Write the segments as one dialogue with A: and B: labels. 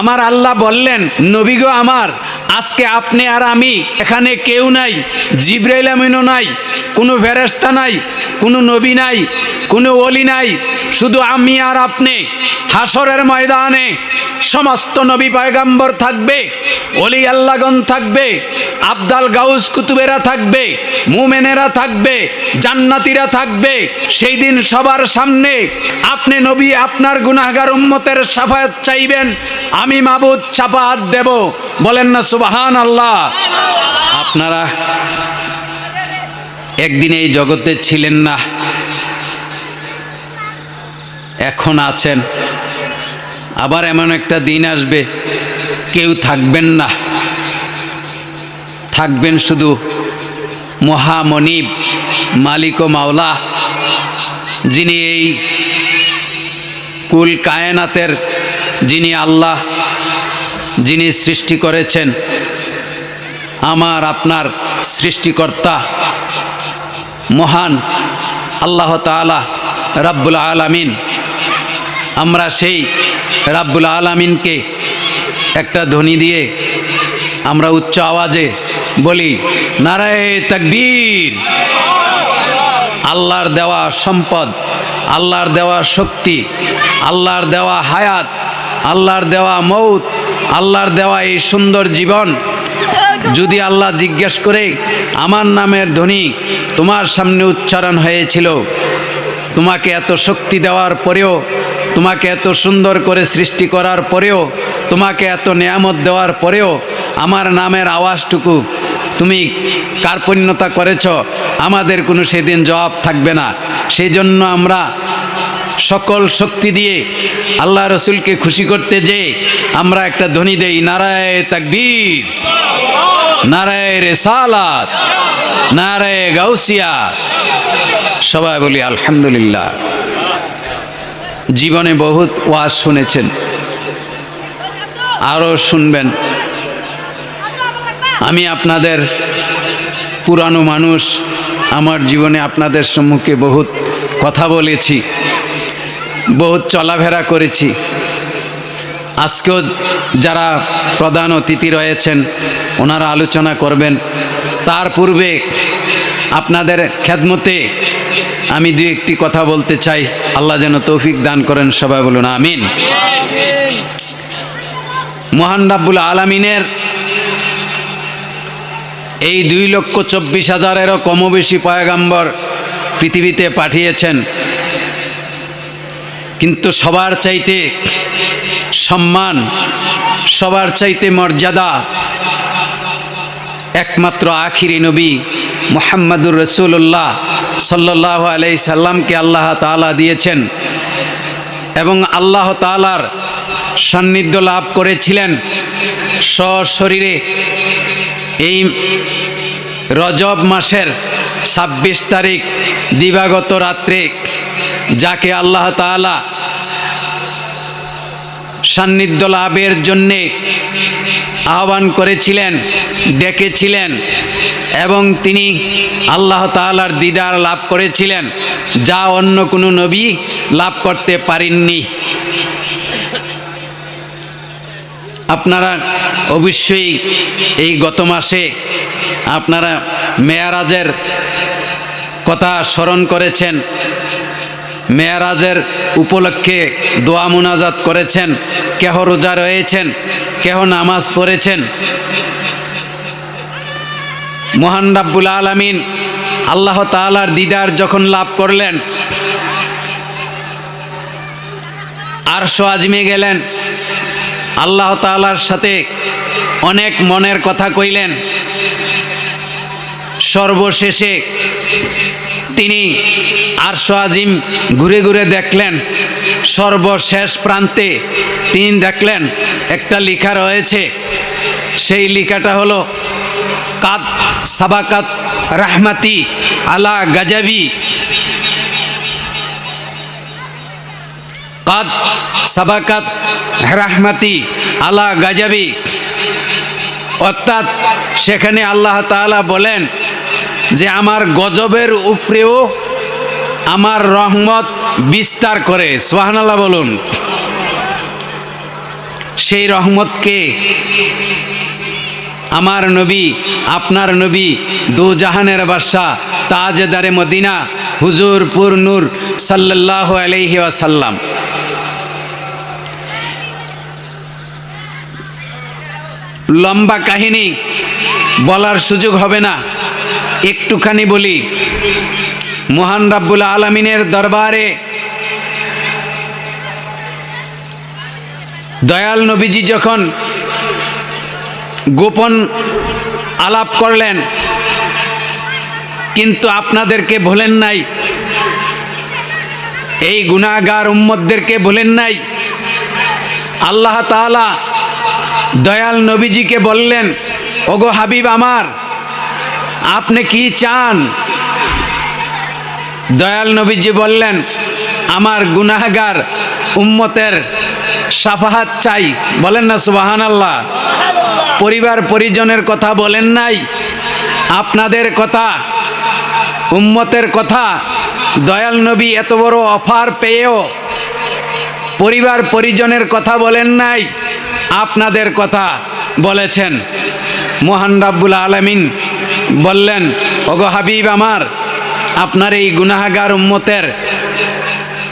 A: আমার আল্লাহ বললেন নবীগ আমার, আজকে আপনি আর আমি এখানে কেউ নাই, জিব্রাইল আমিনও নাই, কোনো ফেরেস্তা নাই, কোনো নবী নাই, কোনো অলি নাই, শুধু আমি আর আপনি হাসরের ময়দানে সমস্ত নবী পয়গাম্বর থাকবে অলি আল্লাগন থাকবে, আবদাল গাউস কুতুবেরা থাকবে, মুমেনেরা থাকবে, জান্নাতিরা থাকবে। সেই দিন সবার সামনে আপনি নবী, আপনার গুনাহগার উম্মতের সাফায়াত চাইবেন, আমি মাবুদ চাপাত দেব। বলেন না সুবাহান আল্লাহ আপনারা একদিন এই জগতে ছিলেন না, এখন আছেন। আবার এমন একটা দিন আসবে, কেউ থাকবেন না। থাকবেন শুধু মহামনিব মালিক ও মাওলা, যিনি এই কুল কায়নাতের, যিনি আল্লাহ, যিনি সৃষ্টি করেছেন, আমার আপনার সৃষ্টিকর্তা, মহান আল্লাহ তালা রাব্বুল আলামিন। আমরা সেই রাব্বুল আলামিনকে একটা ধ্বনি দিয়ে আমরা উচ্চ আওয়াজে বলি, নারায় তাকবীর। আল্লাহর দেওয়া সম্পদ, আল্লাহর দেওয়া শক্তি, আল্লাহর দেওয়া হায়াত, আল্লাহর দেওয়া মৌত, আল্লাহর দেওয়া এই সুন্দর জীবন। যদি আল্লাহ জিজ্ঞেস করে, আমার নামের ধ্বনি তোমার সামনে উচ্চারণ হয়েছিল, তোমাকে এত শক্তি দেওয়ার পরেও তোমাকে এত সুন্দর করে সৃষ্টি করার পরেও, তোমাকে এত নিয়ামত দেওয়ার পরেও আমার নামের আওয়াজটুকু তুমি কার্পণ্যতা করেছ, আমাদের কোনো সেদিন জবাব থাকবে না। সেই জন্য আমরা সকল শক্তি দিয়ে আল্লাহ রসুলকে খুশি করতে যে আমরা একটা ধ্বনি দেই, নারায় তাকবীর, নারায় রেসালাত, নারায় গাউসিয়া। সবাই বলি আলহামদুলিল্লাহ। জীবনে বহুত ওয়াজ শুনেছেন। আরও শুনবেন। আমি আপনাদের পুরানো মানুষ, আমার জীবনে আপনাদের সম্মুখে বহুত কথা বলেছি, বহুত চলাফেরা করেছি। আজকেও যারা প্রধান অতিথি রয়েছেন, ওনারা আলোচনা করবেন। তার পূর্বে আপনাদের খেদমতে আমি দু একটি কথা বলতে চাই। আল্লাহ যেন তৌফিক দান করেন, সবাই বলুন আমিন। মহান রাব্বুল আলমিনের এই দুই লক্ষ চব্বিশ হাজারেরও কমও বেশি পয়গাম্বর পৃথিবীতে পাঠিয়েছেন। কিন্তু সবার চাইতে সম্মান, সবার চাইতে মর্যাদা একমাত্র আখিরি নবী মোহাম্মদুর রসুল্লাহ সাল্লাহ আলাই সাল্লামকে আল্লাহ তালা দিয়েছেন এবং আল্লাহ তালার সান্নিধ্য লাভ করেছিলেন সশরীরে। এই রজব মাসের ছাব্বিশ তারিখ দিবাগত রাত্রে যাকে আল্লাহ তালা সান্নিধ্য লাভের জন্যে আহ্বান করেছিলেন, ডেকেছিলেন এবং তিনি আল্লাহ তালার দিদার লাভ করেছিলেন, যা অন্য কোনো নবী লাভ করতে পারেননি। আপনারা অবশ্যই এই গত মাসে আপনারা মেয়ারাজের কথা স্মরণ করেছেন। মেয়ারাজের উপলক্ষে দোয়া মুনাজাত করেছেন, কেহ রোজা রয়েছেন, কেহ নামাজ পড়েছেন। মহান রাব্বুল আলমিন আল্লাহ তালার দিদার যখন লাভ করলেন, আরশো আজমে গেলেন, আল্লাহ তালার সাথে অনেক মনের কথা কইলেন। সর্বশেষে তিনি আরশো আজিম ঘুরে ঘুরে দেখলেন, সর্বশেষ প্রান্তে তিনি দেখলেন একটা লেখা রয়েছে। সেই লেখাটা হলো, কাদ সাবাকাত রাহমাতি আলা গাজাবি। কাত সাবাকাত রাহমাতি আলা গাজাবি। অর্থাৎ সেখানে আল্লাহ তাআলা বলেন যে আমার গজবের উপরেও আমার রহমত বিস্তার করে। সোহানাল্লাহ বলুন। সেই রহমতকে আমার নবী, আপনার নবী দু জাহানের বাদশাহ, তাজদারে মদিনা, হুজুর পুর নূর সাল্লাহ আলহি আসাল্লাম লম্বা কাহিনী বলার সুযোগ হবে না। একটুখানি বলি। মহান রাব্বুল আলমিনের দরবারে দয়াল নবীজি যখন গোপন আলাপ করলেন, কিন্তু আপনাদেরকে ভোলেন নাই, এই গুণাগার উম্মদদেরকে ভোলেন নাই, আল্লাহ তাআলা দয়াল নবীজিকে বললেন, ওগো হাবিব আমার আপনি কি চান? দয়াল নবীজি বললেন, আমার গুনাহগার উম্মতের সাফাহাত চাই। বলেন না সুবাহান আল্লাহ পরিবার পরিজনের কথা বলেন নাই। আপনাদের কথা, উম্মতের কথা দয়াল নবী এত বড় অফার পেয়েও পরিবার পরিজনের কথা বলেন নাই, আপনাদের কথা বলেছেন। মোহান রাব্বুল আলমিন বললেন, ওগো হাবিব আমার, আপনার এই গুনাহাগার উম্মতের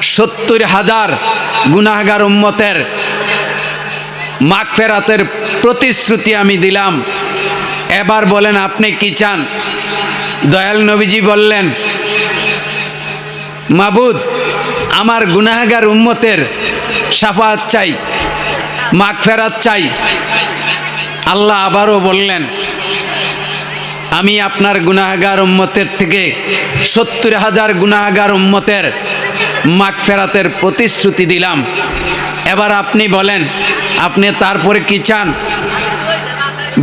A: সত্তর হাজার গুনাহাগার উম্মতের মাগফেরাতের প্রতিশ্রুতি আমি দিলাম। এবার বলেন, আপনি কি চান? দয়াল নবীজি বললেন, মাবুদ, আমার গুনাহাগার উম্মতের সাফাত চাই, মাগফেরাত চাই। আল্লাহ আবারও বললেন আমি আপনার গুনাহাগার উম্মতের থেকে সত্তর হাজার গুনাহাগার উম্মতের মাগফেরাতের প্রতিশ্রুতি দিলাম। এবার আপনি বলেন, আপনি তারপরে কি চান?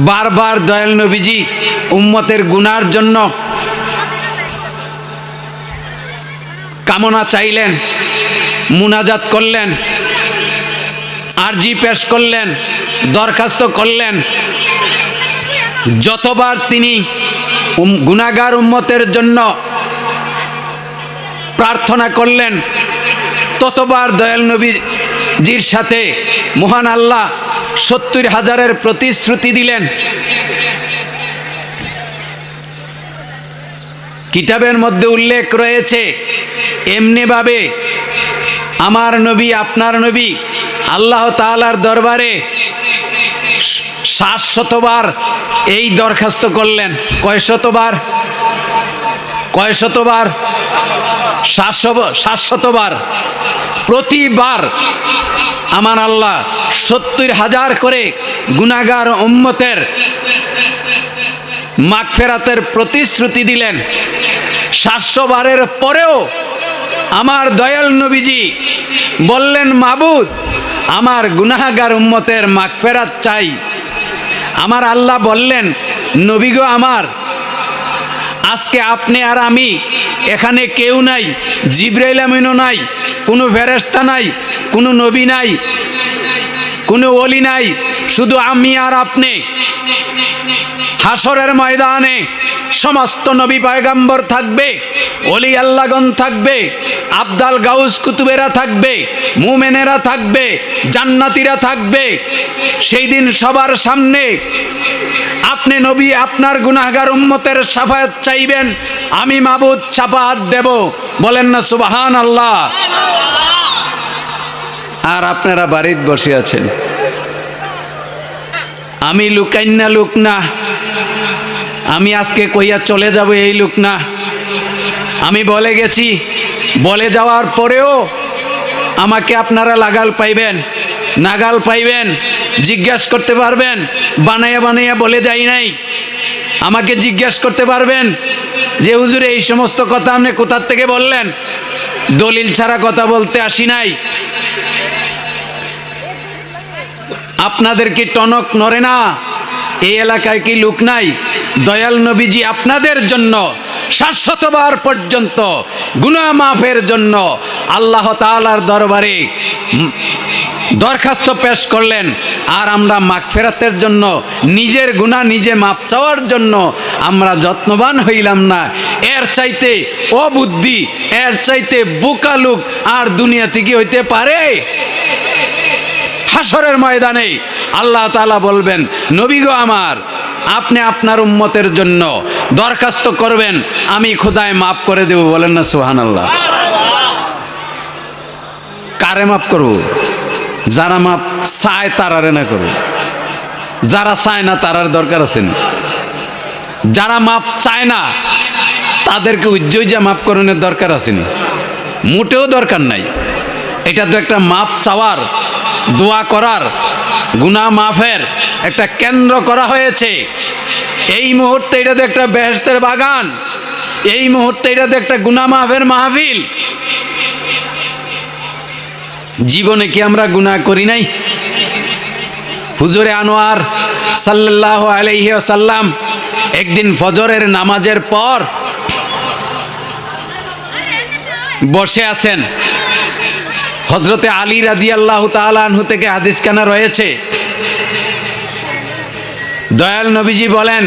A: বারবার দয়াল নবীজি উম্মতের গুনার জন্য কামনা চাইলেন, মুনাজাত করলেন, আরজি পেশ করলেন, দরখাস্ত করলেন যতবার তিনি গুনাগার উম্মতের জন্য প্রার্থনা করলেন, ততবার দয়াল নবীজির সাথে মহান আল্লাহ সত্তর হাজারের প্রতিশ্রুতি দিলেন। কিতাবের মধ্যে উল্লেখ রয়েছে, এমনিভাবে আমার নবী, আপনার নবী, আল্লাহ তাআলার দরবারে সাত শতবার এই দরখাস্ত করলেন। কয় শতবার কয় শতবার সাতশো সাত শতবার প্রতিবার আমার আল্লাহ সত্তর হাজার করে গুনাগার উম্মতের মাগফেরাতের প্রতিশ্রুতি দিলেন। সাতশো বারের পরেও আমার দয়াল নবীজি বললেন, মাবুদ, আমার গুনাহাগার উম্মতের মাগফেরাত চাই। আমার আল্লাহ বললেন নবীগো আমার, আজকে আপনি আর আমি এখানে কেউ নাই, জিব্রাইল আমিনও নাই, কোনো ফেরেস্তা নাই, কোনো নবী নাই, কোনো অলি নাই, শুধু আমি আর আপনি। হাসরের ময়দানে সমস্ত নবী পয়গাম্বর থাকবে অলি আল্লাগন থাকবে আবদাল গাউস কুতুবেরা থাকবে, মুমেনেরা থাকবে, জান্নাতিরা থাকবে। সেই দিন সবার সামনে আপনি নবী, আপনার গুনাহগার উম্মতের সাফায়াত চাইবেন, আমি মাবুদ সাফাহাত দেব। বলেন না সুবাহান আল্লাহ আর আপনারা বাড়িতে বসে আছেন। আমি লুকাইন্না লুক না। আমি আজকে কইয়া চলে যাব এই লুক না। আমি বলে গেছি বলে যাওয়ার পরেও আমাকে আপনারা লাগাল পাইবেন, নাগাল পাইবেন, জিজ্ঞাসা করতে পারবেন বানাইয়া বানাইয়া বলে যাই নাই। আমাকে জিজ্ঞাসা করতে পারবেন যে, হুজুরে, এই সমস্ত কথা আপনি কোথার থেকে বললেন? দলিল ছাড়া কথা বলতে আসি নাই। আপনাদের কি টনক নড়ে না? এই এলাকায় কি লোক নাই? দয়াল নবীজি আপনাদের জন্য শাশ্বতবার পর্যন্ত গুনা মাফের জন্য আল্লাহ তাআলার দরবারে দরখাস্ত পেশ করলেন। আর আমরা মাগফেরাতের জন্য, নিজের গুণা নিজে মাপ চাওয়ার জন্য আমরা যত্নবান হইলাম না। এর চাইতে অবুদ্ধি, এর চাইতে বোকা আর দুনিয়াতে কি হইতে পারে? হাসরের ময়দানে আল্লাহ তাআলা বলবেন নবীগ আমার, আপনি আপনার উম্মতের জন্য দরখাস্ত করবেন, আমি খোদায় মাফ করে দেব, বলেন না সোহান আল্লাহ কারে মাফ করব? যারা মাপ চায় তারারে না করব। যারা চায় না তারার দরকার আছে না। যারা মাপ চায় না, তাদেরকে উজ্জ্বল মাপ করানোর দরকার আসেনি মোটেও দরকার নাই। এটা তো একটা মাপ চাওয়ার, দোয়া করার, গুনাহ মাফের একটা কেন্দ্র করা হয়েছে। এই মুহূর্তে এটা তো একটা বেহেস্তের বাগান। এই মুহূর্তে এটা তো একটা গুনাহ মাফের মাহফিল। জীবনে কি আমরা গুনাহ করি নাই? হুজুরে আনোয়ার সাল্লাল্লাহু আলাইহি সাল্লাম একদিন ফজরের নামাজের পর বসে আছেন। হজরতে আলী রাদি আল্লাহ তালানহু থেকে কানা রয়েছে। দয়াল নবীজি বলেন,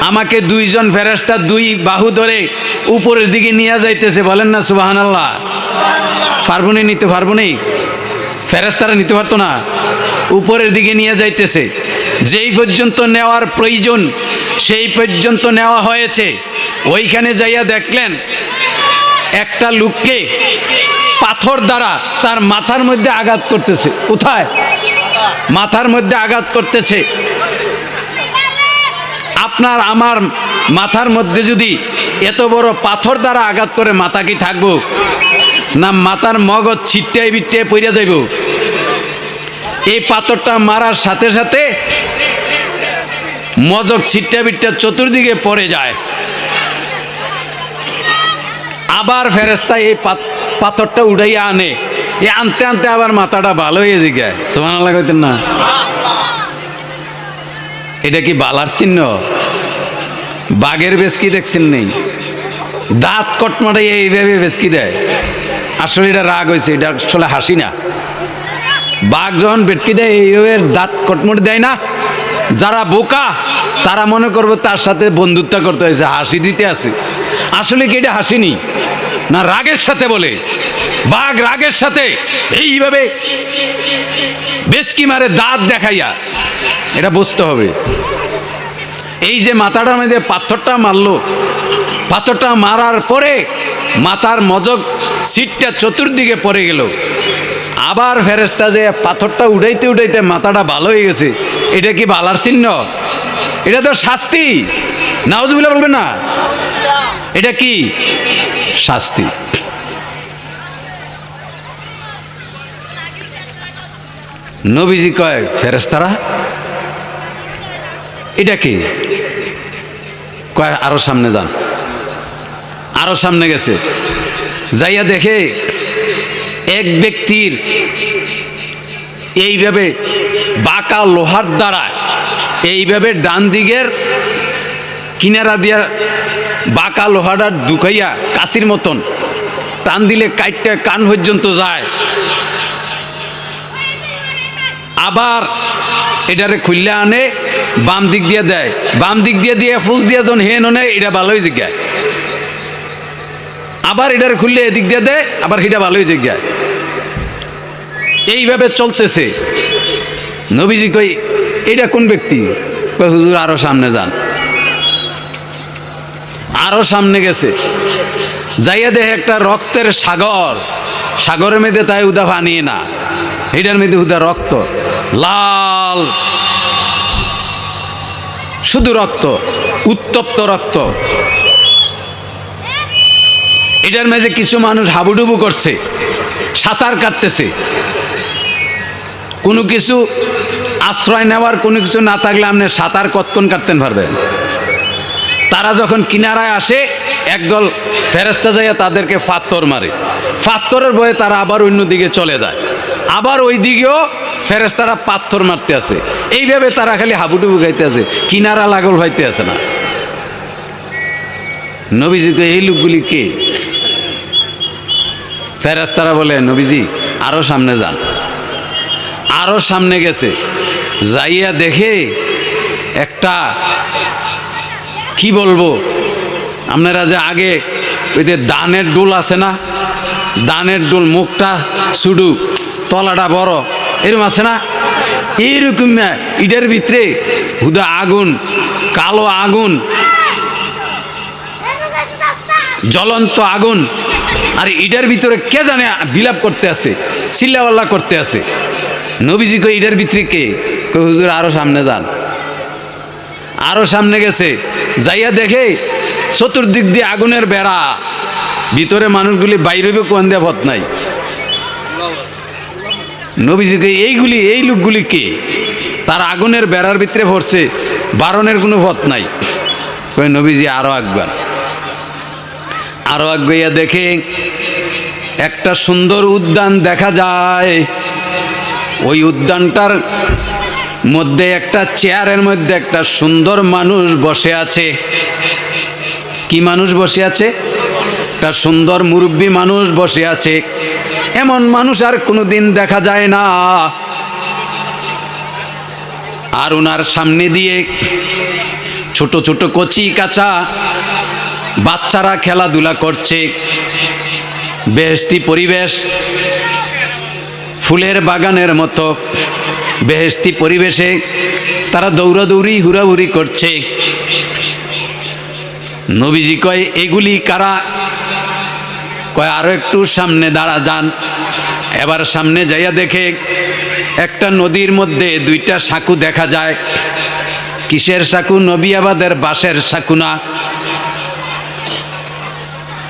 A: আমাকে দুইজন ফেরেস্তা দুই বাহু ধরে উপরের দিকে নিয়ে যাইতেছে, বলেন না সুবাহান আল্লাহ পারবনি নিতে পারবনি ফেরেস্তারা নিতে পারতো না। উপরের দিকে নিয়ে যাইতেছে। যেই পর্যন্ত নেওয়ার প্রয়োজন, সেই পর্যন্ত নেওয়া হয়েছে। ওইখানে যাইয়া দেখলেন, একটা লোককে পাথর দ্বারা তার মাথার মধ্যে আঘাত করতেছে। কোথায়? মাথার মধ্যে আঘাত করতেছে। আপনার আমার মাথার মধ্যে যদি এত বড় পাথর দ্বারা আঘাত করে মাথা কি থাকব? না মাথার মগজ ছিটটাই বিটটাই পইরা যাইব। এই পাথরটা মারার সাথে সাথে মজক ছিটটা বিটটা চতুর্দিকে পড়ে যায়। আবার ফেরেস্তা এই পাথরটা উঠাইয়া আনে। এ আনতে আনতে আবার মাথাটা ভালো হয়ে যায়। সোমান আল্লাহ কইতেন না। এটা কি বালার চিহ্ন? বাঘের বেসকি দেখছেন নেই। দাঁত কটমাটাই এইভাবে বেসকি দেয়। আসলে এটা রাগ হয়েছে, এটা আসলে হাসি না। বাঘ যখন বেটকি দেয়, এইভাবে দাঁত কটমট দেয় না। যারা বোকা, তারা মনে করবে তার সাথে বন্ধুত্ব করতে হয়েছে, হাসি দিতে আছে। আসলে কি এটা হাসিনি না রাগের সাথে বলে। বাঘ রাগের সাথে এইভাবে বেচকি মারে দাঁত দেখাইয়া। এটা বুঝতে হবে। এই যে মাথাটার মধ্যে পাথরটা মারলো, পাথরটা মারার পরে মাথার মজক সিটটা চতুর্দিকে পড়ে গেল। আবার ফেরেস্তা যে পাথরটা উঠাইতে উঠাইতে মাথাটা ভালো হয়ে গেছে, এটা কি বালার চিহ্ন? এটা তো শাস্তি। নাওজবিল্লা বলবে না? এটা কি? শাস্তি। নবীজি কয় ফেরেস্তারা এটা কি? কয়, আরও সামনে যান। আরও সামনে গেছে। যাইয়া দেখে এক ব্যক্তির এইভাবে বাঁকা লোহার দ্বারা এইভাবে ডান দিকের কিনারা দিয়া বাঁকা লোহাটা ঢুকাইয়া কাশির মতন টান দিলে কাইটটা কান পর্যন্ত যায়। আবার এটারে খুললে আনে বাম দিক দিয়ে দেয়, বাম দিক দিয়ে দিয়ে ফুস দিয়ে যখন হেন হনে এটা ভালোই জিজ্ঞায় আবার এটার খুললে এদিক দিয়ে দেয়, আবার সেটা ভালোই জিজ্ঞায় এইভাবে চলতেছে। নবীজি কই, এটা কোন ব্যক্তি? কই, হুজুর, আরও সামনে যান। আরও সামনে গেছে। যাইয়া দেখে একটা রক্তের সাগর, সাগরের মধ্যে তাই উদা পানি না, এটার মধ্যে উদা রক্ত, লাল শুধু রক্ত, উত্তপ্ত রক্ত। এটার মাঝে কিছু মানুষ হাবুডুবু করছে, সাঁতার কাটতেছে। কোনো কিছু আশ্রয় নেওয়ার, কোনো কিছু না থাকলে আপনি সাঁতার কতক্ষণ কাটতেন পারবেন। তারা যখন কিনারায় আসে, একদল ফেরেস্তা যাইয়া তাদেরকে ফাত্তর মারে। ফাত্তরের বয়ে তারা আবার অন্য দিকে চলে যায়। আবার ওই দিকেও ফেরেস্তারা পাথর মারতে আছে। এইভাবে তারা খালি হাবুডুবু গাইতে আছে, কিনারা লাগল ভাইতে আছে না। নবীজি তো এই লোকগুলি কে? ফেরেস্তারা বলে, নবীজি, আরও সামনে যান। আরও সামনে গেছে। যাইয়া দেখে একটা, কি বলব, আপনারা যে আগে ওই যে দানের ডোল আছে না, দানের ডোল মুখটা শুডু তলাটা বড় এরকম আছে না? এইরকম না, ইটার ভিতরে হুদা আগুন কালো আগুন জ্বলন্ত আগুন আর ইটার ভিতরে কে জানে বিলাপ করতে আছে চিল্লাওয়াল্লা করতে আছে? নবীজি কই ইটার ভিতরে কে? কই হুজুর আরও সামনে যান। আরও সামনে গেছে। যাইয়া দেখে চতুর্দিক দিয়ে আগুনের বেড়া। ভিতরে মানুষগুলি বাইরে কোন দেয়া নাই। নবীজিকে এইগুলি, এই লোকগুলি কে? তার আগুনের বেড়ার ভিতরে পড়ছে, বারণের কোনো ভত নাই। কই নবীজি আরও একবার আরও আগাইয়া দেখে, একটা সুন্দর উদ্যান দেখা যায়। ওই উদ্যানটার মধ্যে একটা চেয়ারের মধ্যে একটা সুন্দর মানুষ বসে আছে। কি মানুষ বসে আছে? একটা সুন্দর মুরব্বী মানুষ বসে আছে। এমন মানুষ আর কোনোদিন দেখা যায় না। আর ওনার সামনে দিয়ে ছোট ছোট কচি কাঁচা বাচ্চারা খেলাধুলা করছে। বেহেস্তি পরিবেশ, ফুলের বাগানের মতো বেহেস্তি পরিবেশে তারা দৌড়াদৌড়ি, হুড়াহুড়ি করছে। নবীজি কয়, এগুলি কারা কয়, আরও একটু সামনে দাঁড়া, যান। এবার সামনে যাইয়া দেখে একটা নদীর মধ্যে দুইটা সাঁকু দেখা যায়। কিসের সাঁকু? নবিয়াবাদের বাঁশের সাঁকু না।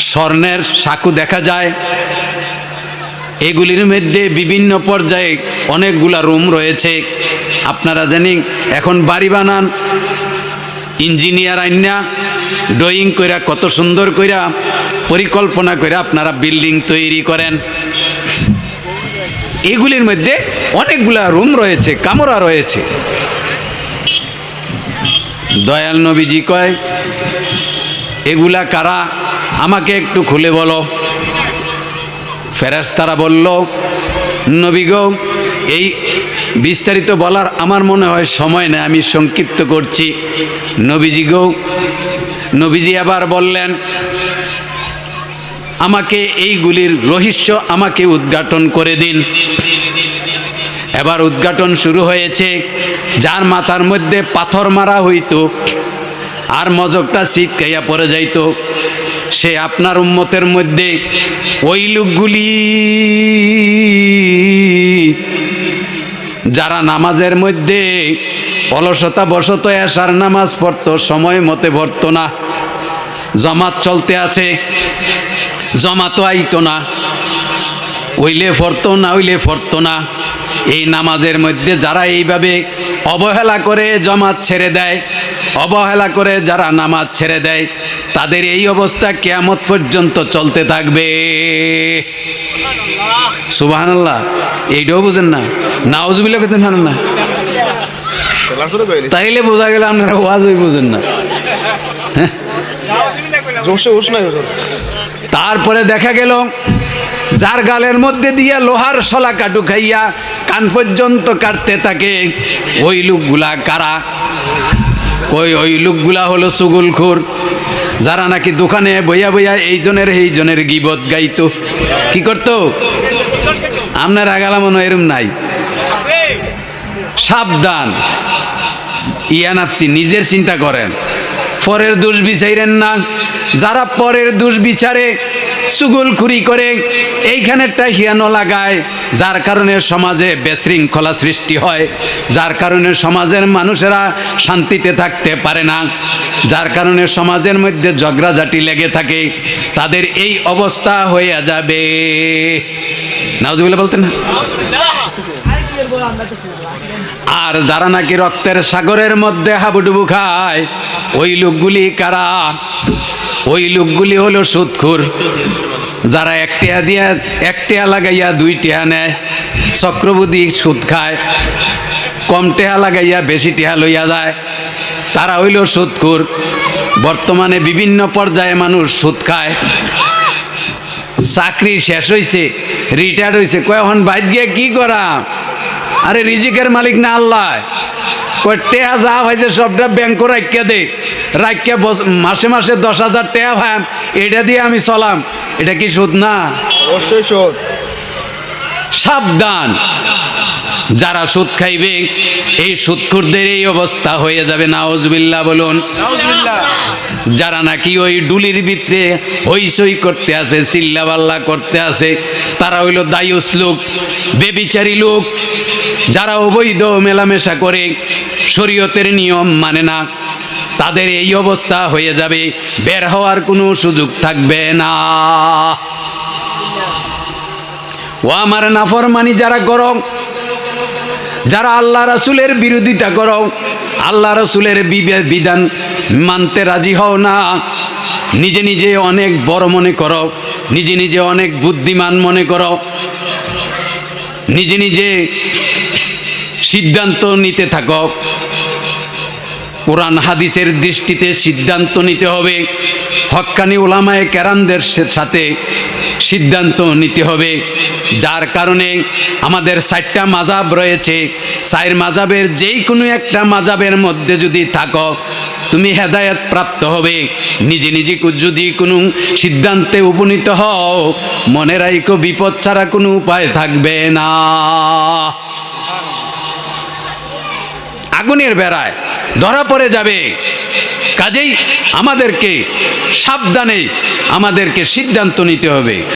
A: স্বর্ণের সাঁকু দেখা যায়। এগুলির মধ্যে বিভিন্ন পর্যায়ে অনেকগুলা রুম রয়েছে। আপনারা জানি এখন বাড়ি বানান ইঞ্জিনিয়ার আইনা ড্রয়িং কইরা কত সুন্দর কইরা পরিকল্পনা করে আপনারা বিল্ডিং তৈরি করেন। এগুলির মধ্যে অনেকগুলা রুম রয়েছে, কামরা রয়েছে। দয়াল নবীজি কয়, এগুলা কারা? আমাকে একটু খুলে বলো। ফেরেশতারা বলল, নবী গো, এই বিস্তারিত বলার আমার মনে হয় সময় নেই, আমি সংক্ষিপ্ত করছি। নবীজি গো নবীজি আবার বললেন, আমাকে এইগুলির রহস্য আমাকে উদ্ঘাটন করে দিন। এবার উদ্ঘাটন শুরু হয়েছে, যার মাথার মধ্যে পাথর মারা হইতো আর মজকটা ছিটকাইয়া পড়ে যাইত। সে আপনার উম্মতের মধ্যে ওই লোকগুলি যারা নামাজের মধ্যে অলসতা বসত এসার নামাজ পড়তো, সময় মতে পড়তো না। জমাত চলতে আছে জমাতো আইতো না। ওইলে ফরতো না ওইলে ফরতো না। এই নামাজের মধ্যে যারা এইভাবে অবহেলা করে জমাত ছেড়ে দেয়, অবহেলা করে যারা নামাজ ছেড়ে দেয়, তাদের এই অবস্থা কেয়ামত পর্যন্ত চলতে থাকবে। সুবাহান আল্লাহ এইটাও বুঝেন না। নাওজবিল্লা জানেন না তাইলে বোঝা গেলে আপনারা ওয়াজই বুঝেন না।
B: হুজুর।
A: তারপরে দেখা গেল যার গালের মধ্যে দিয়া লোহার শলা কাটু খাইয়া কান পর্যন্ত কাটতে থাকে ওই লোকগুলা কারা? ওই ওই লোকগুলা হলো সুগুলখুর যারা নাকি দোকানে বইয়া বইয়া এই জনের এই জনের গিবত গাইতো। কি করতো? আপনার আগালা মনে এরম নাই। সাবধান। ইয়ানাফসি নিজের চিন্তা করেন। পরের দোষ বিচাইরেন না। যারা পরের দোষ বিচারে সুগুলখুরি করে এইখানেরটা হিয়ানো লাগায়, যার কারণে সমাজে বিশৃঙ্খলা সৃষ্টি হয়, যার কারণে সমাজের মানুষেরা শান্তিতে থাকতে পারে না, যার কারণে সমাজের মধ্যে ঝগড়াঝাটি লেগে থাকে, তাদের এই অবস্থা হয়ে যাবে। নাউজুবিল্লাহ বলতেন না? আর যারা নাকি রক্তের সাগরের মধ্যে হাবুডুবু খায়, ওই লোকগুলি কারা? ওই লোকগুলি হলো সুদখুর যারা একটিয়া দিয়া একটিয়া লাগাইয়া দুই টিয়া নেয়, চক্রবুদ্ধি সুদ খায়, কম টেহা লাগাইয়া বেশি টেহা লইয়া যায়। তারা হইল সুদখুর বর্তমানে বিভিন্ন পর্যায়ে মানুষ সুদ খায়। চাকরি শেষ হয়েছে রিটায়ার্ড হয়েছে কখন বাইর গিয়ে কি করা? আরে রিজিকের মালিক না আল্লাহ। কয় টেয়া যা হয়েছে সবটা ব্যাংক রাখিয়া দে। রাখিয়া মাসে মাসে দশ হাজার টেয়া ভাম এটা দিয়ে আমি চলাম। এটা কি সুদ না?
B: অবশ্যই সুদ।
A: সাবধান। যারা সুদ খাইবে এই সুদখুরদের এই অবস্থা হয়ে যাবে। নাওজবিল্লা বলুন। যারা নাকি ওই ডুলির ভিতরে হইসই করতে আছে, চিল্লাবাল্লা করতে আছে, তারা হইল দায়ুস লোক, বেবিচারী লোক। যারা অবৈধ মেলামেশা করে, শরীয়তের নিয়ম মানে না। তাদের এই অবস্থা হয়ে যাবে, বের হওয়ার কোনো সুযোগ থাকবে না। ও আমার নাফরমানি যারা গরম যারা আল্লাহ রাসুলের বিরোধিতা করো আল্লাহ রসুলের বিধান মানতে রাজি হও না। নিজে নিজে অনেক বড় মনে করো। নিজে নিজে অনেক বুদ্ধিমান মনে করো। নিজে নিজে সিদ্ধান্ত নিতে থাকো। কোরআন হাদিসের দৃষ্টিতে সিদ্ধান্ত নিতে হবে। হক্কানি ওলামায়ে কেরামদের সে- সাথে সিদ্ধান্ত নিতে হবে। যার কারণে আমাদের চারটা মাজাব রয়েছে। চার মাজাবের যেই কোনো একটা মাজাবের মধ্যে যদি থাকো, তুমি হেদায়ত প্রাপ্ত হবে। নিজে নিজে যদি কোনো সিদ্ধান্তে উপনীত হও, মনে রাইকো বিপদ ছাড়া কোনো উপায় থাকবে না। আগুনের বেড়ায়। ধরা পড়ে যাবে। কাজেই আমাদেরকে সাবধানে আমাদেরকে সিদ্ধান্ত নিতে হবে।